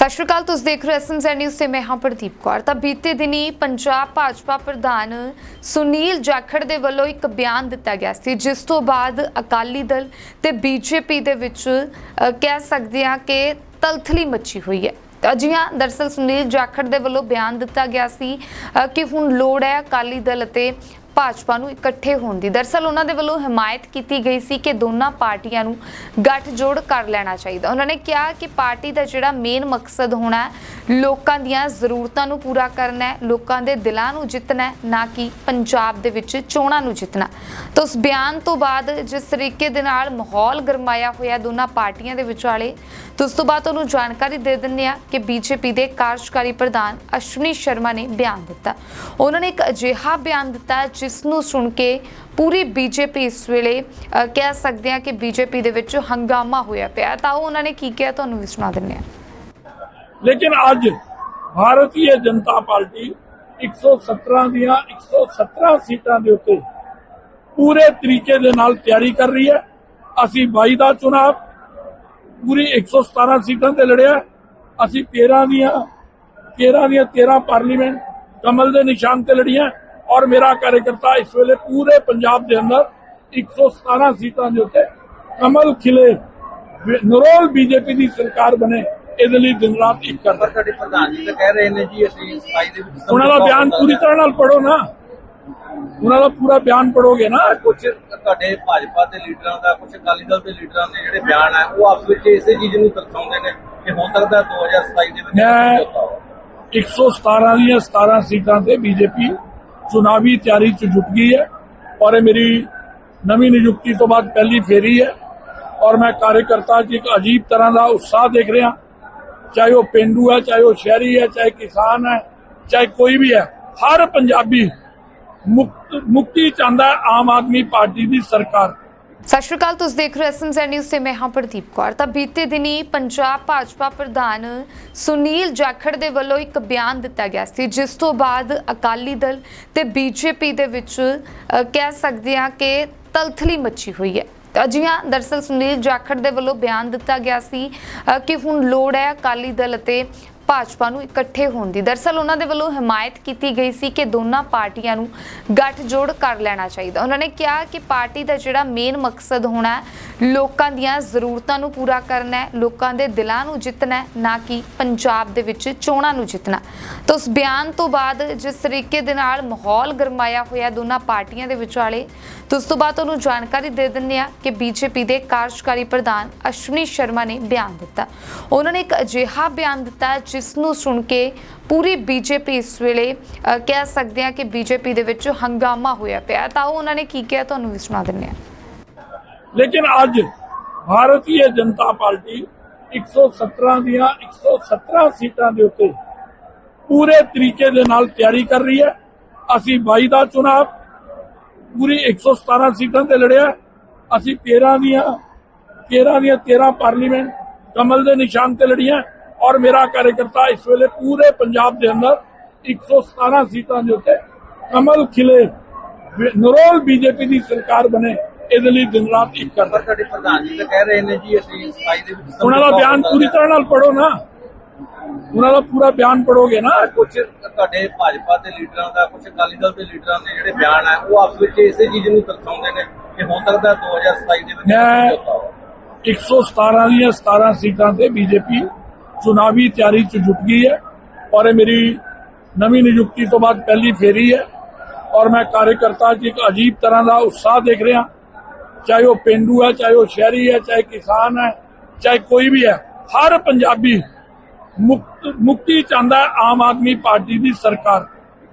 ਸਤਿ ਸ਼੍ਰੀ ਅਕਾਲ ਤੁਸੀਂ ਦੇਖ ਰਹੇ ਹੋ ਐਸਐਮਜ਼ੈਡ ਨਿਊਜ਼ ਤੇ ਮੈਂ ਹਾਂ ਪ੍ਰਦੀਪ ਕੌਰ। ਤਾਂ ਬੀਤੇ ਦਿਨੀ ਪੰਜਾਬ ਭਾਜਪਾ ਪ੍ਰਧਾਨ ਸੁਨੀਲ ਜਾਖੜ ਦੇ ਵੱਲੋਂ ਇੱਕ ਬਿਆਨ ਦਿੱਤਾ ਗਿਆ ਸੀ ਜਿਸ ਤੋਂ ਬਾਅਦ ਅਕਾਲੀ ਦਲ ਤੇ ਬੀਜੇਪੀ ਦੇ ਵਿੱਚ ਅ, ਕਹਿ ਸਕਦੇ ਹਾਂ ਕਿ ਤਲਥਲੀ ਮੱਚੀ ਹੋਈ ਹੈ। ਤਾਂ ਜੀ ਹਾਂ ਦਰਸਲ ਸੁਨੀਲ ਜਾਖੜ ਦੇ ਵੱਲੋਂ ਬਿਆਨ ਦਿੱਤਾ ਗਿਆ ਸੀ ਅ, ਕਿ ਹੁਣ ਲੋੜ ਹੈ ਅਕਾਲੀ ਦਲ ਅਤੇ ਭਾਜਪਾ ਨੂੰ ਇਕੱਠੇ ਹੋਣ ਦੀ। ਦਰਸਲ ਉਹਨਾਂ ਦੇ ਵੱਲੋਂ ਹਮਾਇਤ ਕੀਤੀ ਗਈ ਸੀ ਕਿ ਦੋਨਾਂ ਪਾਰਟੀਆਂ ਨੂੰ ਗੱਠਜੋੜ ਕਰ ਲੈਣਾ ਚਾਹੀਦਾ। ਉਹਨਾਂ ਨੇ ਕਿਹਾ ਕਿ ਪਾਰਟੀ ਦਾ ਜਿਹੜਾ ਮੇਨ ਮਕਸਦ ਹੋਣਾ ਲੋਕਾਂ ਦੀਆਂ ਜ਼ਰੂਰਤਾਂ ਨੂੰ ਪੂਰਾ ਕਰਨਾ ਹੈ, ਲੋਕਾਂ ਦੇ ਦਿਲਾਂ ਨੂੰ ਜਿੱਤਣਾ ਹੈ, ਨਾ ਕਿ ਪੰਜਾਬ ਦੇ ਵਿੱਚ ਚੋਣਾਂ ਨੂੰ ਜਿੱਤਣਾ ਤਾਂ ਉਸ ਬਿਆਨ ਤੋਂ ਬਾਅਦ ਜਿਸ ਤਰੀਕੇ ਦੇ ਨਾਲ ਮਾਹੌਲ ਗਰਮਾਇਆ ਹੋਇਆ ਦੋਨਾਂ ਪਾਰਟੀਆਂ ਦੇ ਵਿਚਾਲੇ, ਤਾਂ ਉਸ ਤੋਂ ਬਾਅਦ ਤੁਹਾਨੂੰ ਜਾਣਕਾਰੀ ਦੇ ਦਿੰਦੇ ਆ ਕਿ ਬੀਜੇਪੀ ਦੇ ਕਾਰਜਕਾਰੀ ਪ੍ਰਧਾਨ ਅਸ਼ਵਨੀ ਸ਼ਰਮਾ ਨੇ ਬਿਆਨ ਦਿੱਤਾ। ਉਹਨਾਂ ਨੇ ਇੱਕ ਅਜਿਹਾ ਬਿਆਨ ਦਿੱਤਾ ਜਿਸ ਨੂੰ ਸੁਣ ਕੇ ਪੂਰੀ ਬੀਜੇਪੀ ਇਸ ਵੇਲੇ ਕਹਿ ਸਕਦੇ ਆ ਕਿ ਬੀਜੇਪੀ ਦੇ ਵਿੱਚ ਹੰਗਾਮਾ ਹੋਇਆ ਪਿਆ ਤਾਂ ਉਹ ਉਹਨਾਂ ਨੇ ਕੀ ਕਿਹਾ? ਤੁਹਾਨੂੰ ਵੀ ਸੁਣਾ ਦਿੰਦੇ ਆ ਲੇਕਿਨ ਅੱਜ ਭਾਰਤੀ ਜਨਤਾ ਪਾਰਟੀ 117 ਦੀਆਂ 117 ਸੀਟਾਂ ਦੇ ਉੱਤੇ ਪੂਰੇ ਤਰੀਕੇ ਦੇ ਨਾਲ ਤਿਆਰੀ ਕਰ ਰਹੀ ਹੈ। ਅਸੀਂ 22 ਦਾ ਚੁਣਾਵ ਪੂਰੀ 117 ਸੀਟਾਂ ਤੇ ਲੜਿਆ ਅਸੀਂ 13 ਦੀਆਂ 13 ਦੀਆਂ 13 ਪਾਰਲੀਮੈਂਟ ਕਮਲ ਦੇ ਨਿਸ਼ਾਨ ਤੇ ਲੜੀਆਂ ਔਰ ਮੇਰਾ ਕਾਰਜਕਰਤਾ ਇਸ ਵੇਲੇ ਪੂਰੇ ਪੰਜਾਬ ਦੇ ਅੰਦਰ 117 ਸੀਟਾਂ ਦੇ ਉੱਤੇ ਕਮਲ ਖਿਲੇ ਨਰੋਲ ਬੀਜੇਪੀ ਦੀ ਸਰਕਾਰ ਬਣੇ ਇਹਦੇ ਲਈ ਦਿਨ ਰਾਤ ਇੱਕ ਕਰਦਾ ਸਾਡੇ ਪ੍ਰਧਾਨ ਜੀ ਤਾਂ ਕਹਿ ਰਹੇ ਨੇ ਜੀ ਅਸੀਂ 27 ਦੇ ਵਿੱਚ ਉਹਨਾਂ ਦਾ ਬਿਆਨ ਪੂਰੀ ਤਰ੍ਹਾਂ ਨਾਲ ਪੜੋ ਨਾ ਉਹਨਾਂ ਦਾ ਪੂਰਾ ਬਿਆਨ ਪੜੋਗੇ ਨਾ ਕੁਝ ਤੁਹਾਡੇ ਭਾਜਪਾ ਦੇ ਲੀਡਰਾਂ ਦਾ ਕੁਝ ਅਕਾਲੀ ਦਲ ਦੇ ਲੀਡਰਾਂ ਦੇ ਜਿਹੜੇ ਬਿਆਨ ਹੈ ਉਹ ਆਪਸ ਵਿੱਚ ਇਸੇ ਚੀਜ਼ ਨੂੰ ਦਰਸਾਉਂਦੇ ਨੇ ਕਿ ਹੋ ਸਕਦਾ 2027 ਦੇ ਵਿੱਚ ਮੈਂ ਸਮਝੌਤਾ ਹੋ। 117 ਦੀਆਂ 17 ਸੀਟਾਂ ਤੇ ਬੀਜੇਪੀ ਚੁਣਾਵੀ ਤਿਆਰੀ 'ਚ ਜੁਟ ਗਈ ਹੈ ਔਰ ਇਹ ਮੇਰੀ ਨਵੀਂ ਨਿਯੁਕਤੀ ਤੋਂ ਬਾਅਦ ਪਹਿਲੀ ਫੇਰੀ ਹੈ ਔਰ ਮੈਂ ਕਾਰਜਕਰਤਾ 'ਚ ਇੱਕ ਅਜੀਬ ਤਰ੍ਹਾਂ ਦਾ ਉਤਸ਼ਾਹ ਦੇਖ ਰਿਹਾ ਚਾਹੇ ਉਹ ਪਿੰਡੂ ਹੈ ਚਾਹੇ ਉਹ ਸ਼ਹਿਰੀ ਹੈ ਚਾਹੇ ਕਿਸਾਨ ਹੈ ਚਾਹੇ ਕੋਈ ਵੀ ਹੈ ਹਰ ਪੰਜਾਬੀ ਮੁਕਤ ਮੁਕਤੀ ਚਾਹੁੰਦਾ ਆਮ ਆਦਮੀ ਪਾਰਟੀ ਦੀ ਸਰਕਾਰ ਸਤਿ ਸ਼੍ਰੀ ਅਕਾਲ ਤੁਸੀਂ ਦੇਖ ਰਹੇ ਹੋ ਐਸਐਮਜ਼ੈਡ ਨਿਊਜ਼ ਤੇ ਮੈਂ ਹਾਂ ਪ੍ਰਦੀਪ ਕੌਰ। ਤਾਂ ਬੀਤੇ ਦਿਨੀ ਪੰਜਾਬ ਭਾਜਪਾ ਪ੍ਰਧਾਨ ਸੁਨੀਲ ਜਾਖੜ ਦੇ ਵੱਲੋਂ ਇੱਕ ਬਿਆਨ ਦਿੱਤਾ ਗਿਆ ਸੀ ਜਿਸ ਤੋਂ ਬਾਅਦ ਅਕਾਲੀ ਦਲ ਤੇ ਬੀਜੇਪੀ ਦੇ ਵਿੱਚ ਅ, ਕਹਿ ਸਕਦੇ ਹਾਂ ਕਿ ਤਲਥਲੀ ਮੱਚੀ ਹੋਈ ਹੈ। ਤਾਂ ਜੀ ਹਾਂ ਦਰਸਲ ਸੁਨੀਲ ਜਾਖੜ ਦੇ ਵੱਲੋਂ ਬਿਆਨ ਦਿੱਤਾ ਗਿਆ ਸੀ ਅ, ਕਿ ਹੁਣ ਲੋੜ ਹੈ ਅਕਾਲੀ ਦਲ ਅਤੇ ਭਾਜਪਾ ਨੂੰ ਇਕੱਠੇ ਹੋਣ ਦੀ। ਦਰਸਲ ਉਹਨਾਂ ਦੇ ਵੱਲੋਂ ਹਮਾਇਤ ਕੀਤੀ ਗਈ ਸੀ ਕਿ ਦੋਨਾਂ ਪਾਰਟੀਆਂ ਨੂੰ ਗੱਠਜੋੜ ਕਰ ਲੈਣਾ ਚਾਹੀਦਾ। ਉਹਨਾਂ ਨੇ ਕਿਹਾ ਕਿ ਪਾਰਟੀ ਦਾ ਜਿਹੜਾ ਮੇਨ ਮਕਸਦ ਹੋਣਾ ਹੈ, ਲੋਕਾਂ ਦੀਆਂ ਜ਼ਰੂਰਤਾਂ ਨੂੰ ਪੂਰਾ ਕਰਨਾ ਹੈ, ਲੋਕਾਂ ਦੇ ਦਿਲਾਂ ਨੂੰ ਜਿੱਤਣਾ ਹੈ, ਨਾ ਕਿ ਪੰਜਾਬ ਦੇ ਵਿੱਚ ਚੋਣਾਂ ਨੂੰ ਜਿੱਤਣਾ ਤਾਂ ਉਸ ਬਿਆਨ ਤੋਂ ਬਾਅਦ ਜਿਸ ਤਰੀਕੇ ਦੇ ਨਾਲ ਮਾਹੌਲ ਗਰਮਾਇਆ ਹੋਇਆ ਦੋਨਾਂ ਪਾਰਟੀਆਂ ਦੇ ਵਿਚਾਲੇ, ਤਾਂ ਉਸ ਤੋਂ ਬਾਅਦ ਤੁਹਾਨੂੰ ਜਾਣਕਾਰੀ ਦੇ ਦਿੰਦੇ ਆ ਕਿ ਬੀਜੇਪੀ ਦੇ ਕਾਰਜਕਾਰੀ ਪ੍ਰਧਾਨ ਅਸ਼ਵਨੀ ਸ਼ਰਮਾ ਨੇ ਬਿਆਨ ਦਿੱਤਾ। ਉਹਨਾਂ ਨੇ ਇੱਕ ਅਜਿਹਾ ਬਿਆਨ ਦਿੱਤਾ ਜਿਸ ਨੂੰ ਸੁਣ ਕੇ ਪੂਰੀ ਬੀਜੇਪੀ ਇਸ ਵੇਲੇ ਕਹਿ ਸਕਦੇ ਆ ਕਿ ਬੀਜੇਪੀ ਦੇ ਵਿੱਚ ਹੰਗਾਮਾ ਹੋਇਆ ਪਿਆ। ਤਾਂ ਉਹਨਾਂ ਨੇ ਕੀ ਕਿਹਾ? ਤੁਹਾਨੂੰ ਵੀ ਸੁਣਾ ਦਿੰਦੇ ਆ। ਲੇਕਿਨ ਅੱਜ ਭਾਰਤੀ ਜਨਤਾ ਪਾਰਟੀ 117 ਦੀਆਂ 117 ਸੀਟਾਂ ਦੇ ਉੱਤੇ ਪੂਰੇ ਤਰੀਕੇ ਦੇ ਨਾਲ ਤਿਆਰੀ ਕਰ ਰਹੀ ਹੈ। ਅਸੀਂ 22 ਦਾ ਚੁਣਾਵ, ਪੂਰੀ 117 ਸੀਟਾਂ ਤੇ ਲੜਿਆ ਅਸੀਂ 13 ਦੀਆਂ 13 ਦੀਆਂ 13 ਪਾਰਲੀਮੈਂਟ ਕਮਲ ਦੇ ਨਿਸ਼ਾਨ ਤੇ ਲੜੀਆਂ ਔਰ ਮੇਰਾ ਕਾਰਜਕਰਤਾ ਇਸ ਵੇਲੇ ਪੂਰੇ ਪੰਜਾਬ ਦੇ ਅੰਦਰ 117 ਸੀਟਾਂ ਦੇ ਉੱਤੇ ਕਮਲ ਖਿਲੇ ਨਰੋਲ ਬੀਜੇਪੀ ਦੀ ਸਰਕਾਰ ਬਣੇ ਇਹਦੇ ਲਈ ਦਿਨ ਰਾਤ ਇੱਕ ਕਰਦਾ ਸਾਡੇ ਪ੍ਰਧਾਨ ਜੀ ਤਾਂ ਕਹਿ ਰਹੇ ਨੇ ਜੀ ਅਸੀਂ 27 ਦੇ ਵਿੱਚ ਉਹਨਾਂ ਦਾ ਬਿਆਨ ਪੂਰੀ। ਤਰ੍ਹਾਂ ਨਾਲ ਪੜੋ ਨਾ ਉਹਨਾਂ ਦਾ ਪੂਰਾ ਬਿਆਨ ਪੜੋਗੇ ਨਾ ਕੁਝ ਤੁਹਾਡੇ ਭਾਜਪਾ ਦੇ ਲੀਡਰਾਂ ਦਾ ਕੁਝ ਅਕਾਲੀ ਦਲ ਦੇ ਲੀਡਰਾਂ ਦੇ ਜਿਹੜੇ ਬਿਆਨ ਹੈ ਉਹ ਆਪਸ ਵਿੱਚ ਇਸੇ ਚੀਜ਼ ਨੂੰ ਦਰਸਾਉਂਦੇ ਨੇ ਕਿ ਹੋ ਸਕਦਾ 2027 ਦੇ ਵਿੱਚ ਮੈਂ ਸਮਝੌਤਾ ਹੋ। 117 ਦੀਆਂ 17 ਸੀਟਾਂ ਤੇ ਬੀਜੇਪੀ ਚੁਣਾਵੀ ਤਿਆਰੀ 'ਚ ਜੁਟ ਗਈ ਹੈ ਔਰ ਇਹ ਮੇਰੀ ਨਵੀਂ ਨਿਯੁਕਤੀ ਤੋਂ ਬਾਅਦ ਪਹਿਲੀ ਫੇਰੀ ਹੈ ਔਰ ਮੈਂ ਕਾਰਜਕਰਤਾ 'ਚ ਇੱਕ ਅਜੀਬ ਤਰ੍ਹਾਂ ਦਾ ਉਤਸ਼ਾਹ ਦੇਖ ਰਿਹਾ ਚਾਹੇ ਉਹ ਪਿੰਡੂ ਹੈ ਚਾਹੇ ਉਹ ਸ਼ਹਿਰੀ ਹੈ ਚਾਹੇ ਕਿਸਾਨ ਹੈ ਚਾਹੇ ਕੋਈ ਵੀ ਹੈ ਹਰ ਪੰਜਾਬੀ ਮੁਕਤੀ ਚਾਹੁੰਦਾ ਆਮ ਆਦਮੀ ਪਾਰਟੀ ਦੀ ਸਰਕਾਰ